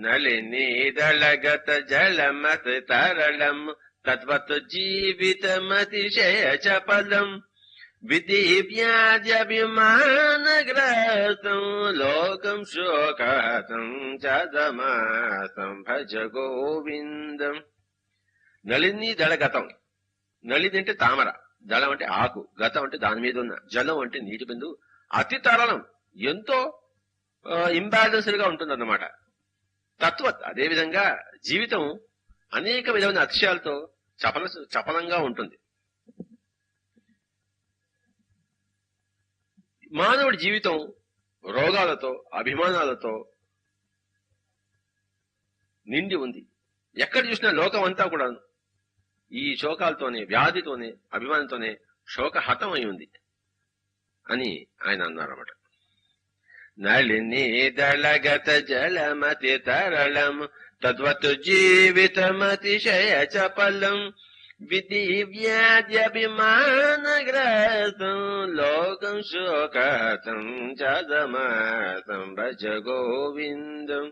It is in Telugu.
నళినీదళగత జలమత్ తరళం తద్వత్ జీవితమతిశయ చపలం విధివ్యాజభిమానగ్రస్తం లోకం శోకాతం చదమాసం భజ గోవిందం. నళిని దళగతం. నళిని అంటే తామర దళం అంటే ఆకు గతం అంటే దాని మీద ఉన్న జలం అంటే నీటి బిందువు అతి తరళం ఎంతో ఇంబ్యాలెన్స్డ్గా ఉంటుందన్నమాట. తత్వత్. అదేవిధంగా జీవితం అనేక విధమైన అతిశయాలతో చపల చపలంగా ఉంటుంది. మానవుడి జీవితం రోగాలతో అభిమానాలతో నిండి ఉంది. ఎక్కడ చూసినా లోకం అంతా కూడా ఈ శోకాలతోనే వ్యాధితోనే అభిమానంతోనే శోకహతం అయి ఉంది అని ఆయన అన్నారన్నమాట. नळिनी दलगत जलमति तरलम् तद्वत् जीवितमतिशय च पलम् विदेव्याद्यभिमानग्रतम् लोकम् शोकञ्च दमतं भज गोविन्दम्